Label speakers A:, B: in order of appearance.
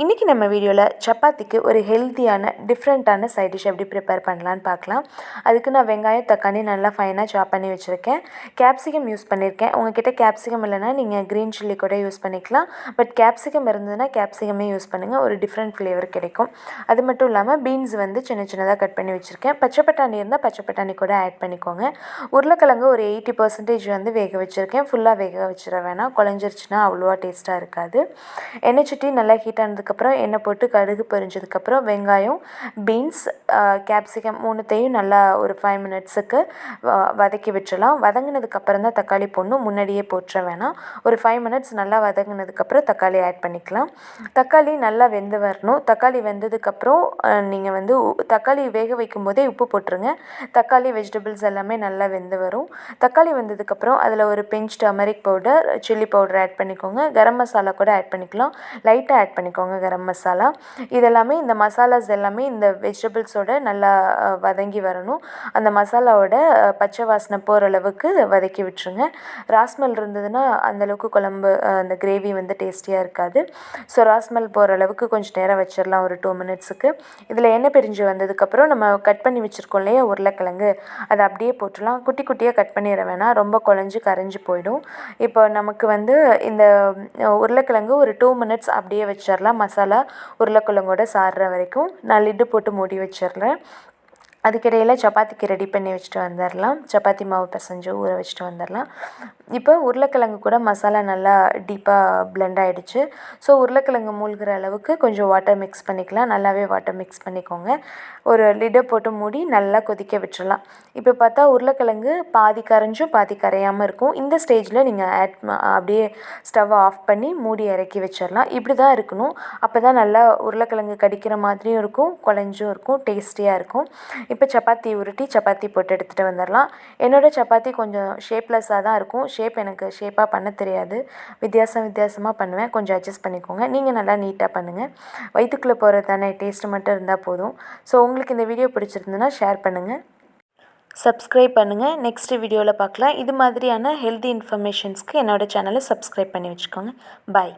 A: இன்றைக்கி நம்ம வீடியோவில் சப்பாத்திக்கு ஒரு ஹெல்த்தியான டிஃப்ரெண்ட்டான சைட் டிஷ் எப்படி ப்ரிப்பேர் பண்ணலான்னு பார்க்கலாம். அதுக்கு நான் வெங்காயம் தக்காளி நல்லா ஃபைனாக சாப் பண்ணி வச்சுருக்கேன். கேப்சிகம் யூஸ் பண்ணியிருக்கேன் உங்ககிட்ட கேப்சிகம் இல்லைனா நீங்கள் க்ரீன் சில்லி கூட யூஸ் பண்ணிக்கலாம். பட் கேப்சிகம் இருந்ததுன்னா கேப்சிகமே யூஸ் பண்ணுங்கள் ஒரு டிஃப்ரெண்ட் ஃப்ளேவர் கிடைக்கும். அது மட்டும் இல்லாமல் பீன்ஸ் வந்து சின்ன சின்னதாக கட் பண்ணி வச்சுருக்கேன். பச்சை பட்டாணி இருந்தால் பச்சை பட்டாணி கூட ஆட் பண்ணிக்கோங்க. உருளைக்கிழங்கு ஒரு எயிட்டி பர்சன்டேஜ் வந்து வேக வச்சுருக்கேன். ஃபுல்லாக வேக வச்சிட வேணாம். குழஞ்சிருச்சுன்னா அவ்வளோவா டேஸ்ட்டாக இருக்காது. எண்ணெய் சட்டி நல்லா ஹீட்டானது அதுக்கப்புறம் எண்ணெய் போட்டு கடுகு பொரிஞ்சதுக்கப்புறம் வெங்காயம் பீன்ஸ் கேப்சிகம் மூணுத்தையும் நல்லா ஒரு ஃபைவ் மினிட்ஸுக்கு வதக்கி விட்டுடலாம் வதங்கினதுக்கப்புறம் தான் தக்காளி போடணும். முன்னாடியே போட்டுற வேணாம். ஒரு ஃபைவ் மினிட்ஸ் நல்லா வதங்கினதுக்கப்புறம் தக்காளி ஆட் பண்ணிக்கலாம். தக்காளி நல்லா வெந்து வரணும். தக்காளி வெந்ததுக்கப்புறம் நீங்கள் வந்து தக்காளி வேக வைக்கும் போதே உப்பு போட்டுருங்க. தக்காளி வெஜிடபிள்ஸ் எல்லாமே நல்லா வெந்து வரும். தக்காளி வெந்ததுக்கப்புறம் அதில் ஒரு pinch turmeric powder chilli powder add பண்ணிக்கோங்க. கரம் மசாலா கூட ஆட் பண்ணிக்கலாம். லைட்டாக ஆட் பண்ணிக்கோங்க. போடுவாங்க கரம் மசாலா. இதெல்லாமே இந்த மசாலாஸ் எல்லாமே இந்த வெஜிடபிள்ஸோட நல்லா வதங்கி வரணும். அந்த மசாலாவோட பச்சை வாசனை போகிற அளவுக்கு வதக்கி விட்டுருங்க. ராஸ்மல் இருந்ததுன்னா அந்தளவுக்கு குழம்பு அந்த கிரேவி வந்து டேஸ்டியாக இருக்காது. ஸோ ராஸ்மல் போகிற அளவுக்கு கொஞ்சம் நேரம் வச்சிடலாம் ஒரு டூ மினிட்ஸுக்கு. இதில் எண்ணெய் பிரிஞ்சு வந்ததுக்கப்புறம் நம்ம கட் பண்ணி வச்சுருக்கோம் இல்லையா உருளைக்கிழங்கு. அதை அப்படியே போட்டுடலாம். குட்டி குட்டியாக கட் பண்ணிட வேணாம். ரொம்ப குழஞ்சி கரைஞ்சி போயிடும். இப்போ நமக்கு வந்து இந்த உருளைக்கிழங்கு ஒரு டூ மினிட்ஸ் அப்படியே வச்சிடலாம் மசாலா உருளைக்கிழங்கோட சாறுற வரைக்கும் நான் லிட்டு போட்டு மூடி வச்சிடுறேன். அதுக்கிடையில் சப்பாத்திக்கு ரெடி பண்ணி வச்சுட்டு வந்துடலாம் சப்பாத்தி மாவு பிசைஞ்சு ஊற வச்சுட்டு வந்துடலாம் இப்போ உருளைக்கிழங்கு கூட மசாலா நல்லா டீப்பாக பிளெண்ட் ஆகிடுச்சு ஸோ உருளைக்கிழங்கு மூழ்கிற அளவுக்கு கொஞ்சம் வாட்டர் மிக்ஸ் பண்ணிக்கலாம். நல்லாவே வாட்டர் மிக்ஸ் பண்ணிக்கோங்க. ஒரு லிடை போட்டு மூடி நல்லா கொதிக்க விட்டுடலாம் இப்போ பார்த்தா உருளைக்கிழங்கு பாதி கரைஞ்சும் பாதி கரையாமல் இருக்கும். இந்த ஸ்டேஜில் நீங்கள் ஆட் அப்படியே ஸ்டவ் ஆஃப் பண்ணி மூடி இறக்கி வச்சிடலாம் இப்படி தான் இருக்கணும். அப்போ தான் நல்லா உருளைக்கிழங்கு கடிக்கிற மாதிரியும் இருக்கும். குழஞ்சும் இருக்கும். டேஸ்டியாக இருக்கும். இப்போ சப்பாத்தி உருட்டி சப்பாத்தி போட்டு எடுத்துகிட்டு வந்துடலாம். என்னோடய சப்பாத்தி கொஞ்சம் ஷேப்லெஸ்ஸாக தான் இருக்கும். ஷேப் எனக்கு ஷேப்பாக பண்ண தெரியாது. வித்தியாசம் வித்தியாசமாக பண்ணுவேன். கொஞ்சம் அட்ஜஸ்ட் பண்ணிக்கோங்க. நீங்கள் நல்லா நீட்டாக பண்ணுங்கள் வயிற்றுக்குள்ளே போகிறது தானே டேஸ்ட்டு மட்டும் இருந்தால் போதும். ஸோ உங்களுக்கு இந்த வீடியோ பிடிச்சிருந்துன்னா ஷேர் பண்ணுங்கள் சப்ஸ்கிரைப் பண்ணுங்கள் நெக்ஸ்ட் வீடியோவில் பார்க்கலாம். இது மாதிரியான ஹெல்தி இன்ஃபர்மேஷன்ஸ்க்கு என்னோடய சேனலை சப்ஸ்கிரைப் பண்ணி வச்சுக்கோங்க. பாய்